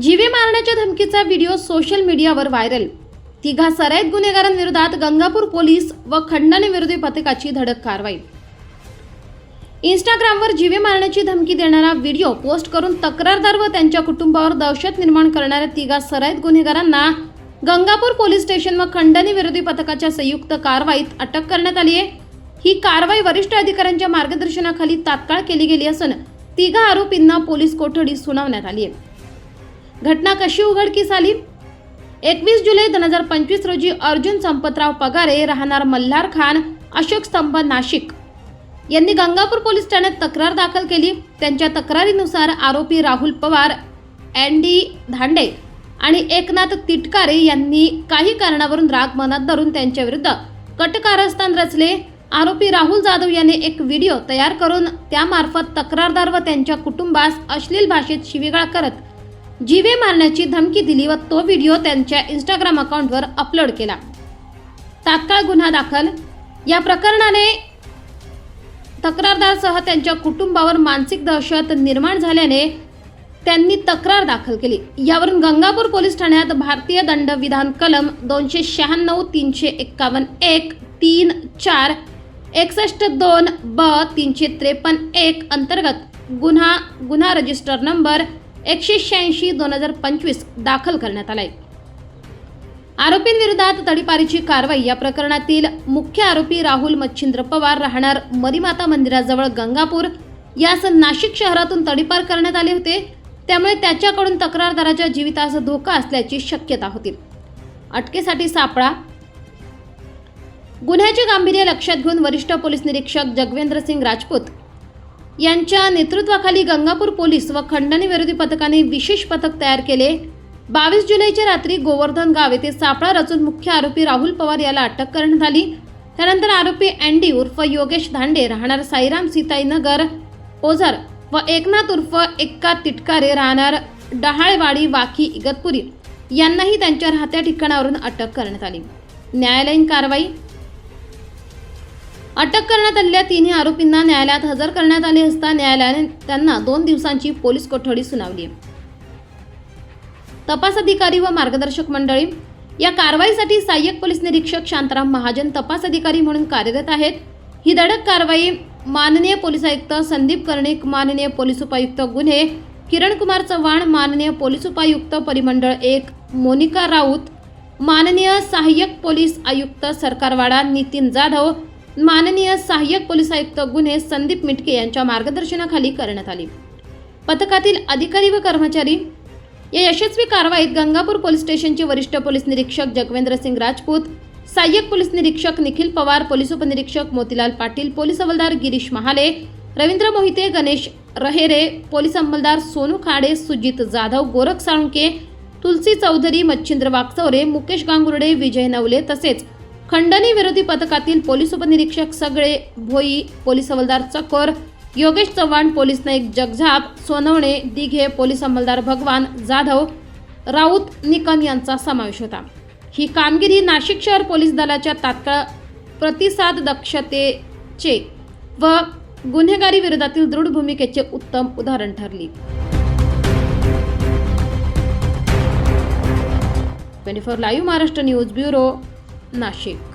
जीवे मारण्याच्या धमकीचा व्हिडिओ सोशल मीडियावर व्हायरल. तिघा सराईत गुन्हेगारांविरोधात गंगापूर पोलीस व खंडणी विरोधी पथकाची धडक कारवाई. इंस्टाग्रामवर जीवे मारण्याची धमकी देणारा व्हिडिओ पोस्ट करून तक्रारदार व त्यांच्या कुटुंबावर दहशत निर्माण करणाऱ्या तिघा सराईत गुन्हेगारांना गंगापूर पोलीस स्टेशन व खंडणी विरोधी पथकाच्या संयुक्त कारवाईत अटक करण्यात आली आहे. ही कारवाई वरिष्ठ अधिकाऱ्यांच्या मार्गदर्शनाखाली तात्काळ केली गेली असून तिघा आरोपींना पोलीस कोठडी सुनावण्यात आली आहे. घटना कशी उघडकीस आली? एकवीस जुलै दोन हजार पंचवीस रोजी अर्जुन संपतराव पगारे राहणार मल्हार खान अशोक स्तंभ नाशिक. यांनी गंगापूर पोलीस ठाण्यात तक्रार दाखल केली. त्यांच्या तक्रारीनुसार आरोपी राहुल पवार अँडी धांडे आणि एकनाथ तिटकारे यांनी काही कारणावरून राग मनात धरून त्यांच्याविरुद्ध कटकारस्थान रचले. आरोपी राहुल जाधव याने एक व्हिडिओ तयार करून त्यामार्फत तक्रारदार व त्यांच्या कुटुंबास अश्लील भाषेत शिवीगाळ करत जीवे मारण्याची धमकी दिली व तो व्हिडिओ त्यांच्या इंस्टाग्राम अकाउंटवर अपलोड केला. तात्काळ गुन्हा दाखल. या प्रकरणाने तक्रारदारसह त्यांच्या कुटुंबावर मानसिक दहशत निर्माण झाल्याने त्यांनी तक्रार दाखल केली. यावरून गंगापूर पोलीस ठाण्यात भारतीय दंड विधान कलम दोनशे शहाण्णव तीनशे एक्कावन्न एक तीन चार एकसष्ट दोन ब तीनशे त्रेपन्न एक अंतर्गत गुन्हा गुन्हा रजिस्टर नंबर एकशे शहाऐंशी दोन हजार पंचवीस दाखल करण्यात आलाय. आरोपींविरोधात तडीपारीची कारवाई. या प्रकरणातील मुख्य आरोपी राहुल मच्छिंद्र पवार राहणार मरीमाता मंदिराजवळ गंगापूर. यास नाशिक शहरातून तडीपार करण्यात आले होते. त्यामुळे त्याच्याकडून तक्रारदाराच्या जीवितास धोका असल्याची शक्यता होती. अटकेसाठी सापळा. गुन्ह्याचे गांभीर्य लक्षात घेऊन वरिष्ठ पोलीस निरीक्षक जगवेंद्र सिंग राजपूत यांच्या नेतृत्वाखाली गंगापूर पोलीस व खंडणी विरोधी पथकाने विशेष पथक तयार केले. बावीस जुलैच्या रात्री गोवर्धन गाव येथे सापळा रचून मुख्य आरोपी राहुल पवार याला अटक करण्यात आली. त्यानंतर आरोपी अँडी उर्फ योगेश धांडे राहणार साईराम सीताई नगर ओझर व एकनाथ उर्फ एक्का तिटकारे राहणार डहाळवाडी वाकी इगतपुरी यांनाही त्यांच्या राहत्या ठिकाणावरून अटक करण्यात आली. न्यायालयीन कारवाई अटक करण्यात आलेल्या तिन्ही आरोपींना न्यायालयात हजर करण्यात आले असता न्यायालयाने त्यांना दोन दिवसांची पोलीस कोठडी सुनावली. तपास अधिकारी व मार्गदर्शक मंडळी या कारवाईसाठी सहाय्यक पोलीस निरीक्षक शांताराम महाजन तपास अधिकारी म्हणून कार्यरत आहेत. ही धडक कारवाई माननीय पोलीस आयुक्त संदीप कर्णिक माननीय पोलीस उपायुक्त गुन्हे किरण कुमार चव्हाण माननीय पोलीस उपायुक्त परिमंडळ एक मोनिका राऊत माननीय सहाय्यक पोलीस आयुक्त सरकारवाडा नितीन जाधव माननीय सहाय्यक पोलीस आयुक्त गुन्हे संदीप मिटके यांच्या मार्गदर्शनाखाली करण्यात आली. पथकातील अधिकारी व कर्मचारी या यशस्वी कारवाईत गंगापूर पोलीस स्टेशनचे वरिष्ठ पोलीस निरीक्षक जगवेंद्र सिंग राजपूत सहाय्यक पोलीस निरीक्षक निखिल पवार पोलीस उपनिरीक्षक मोतीलाल पाटील पोलीस हवालदार गिरीश महाले रवींद्र मोहिते गणेश रहेरे पोलीस अंमलदार सोनू खाडे सुजित जाधव गोरख साळुंके तुलसी चौधरी मच्छिंद्र वागचौरे मुकेश गांगुर्डे विजय नवले तसेच खंडणी विरोधी पथकातील पोलीस उपनिरीक्षक सगळे भोई पोलीस हवालदार चकोर योगेश चव्हाण पोलीस नाईक जगझाप सोनवणे दिघे पोलीस अंमलदार भगवान जाधव राऊत निकम यांचा समावेश होता. ही कामगिरी नाशिक शहर पोलीस दलाच्या तात्काळ प्रतिसाद दक्षतेचे व गुन्हेगारी विरोधातील दृढ भूमिकेचे उत्तम उदाहरण ठरली. Twenty four live Maharashtra news bureau Nashik.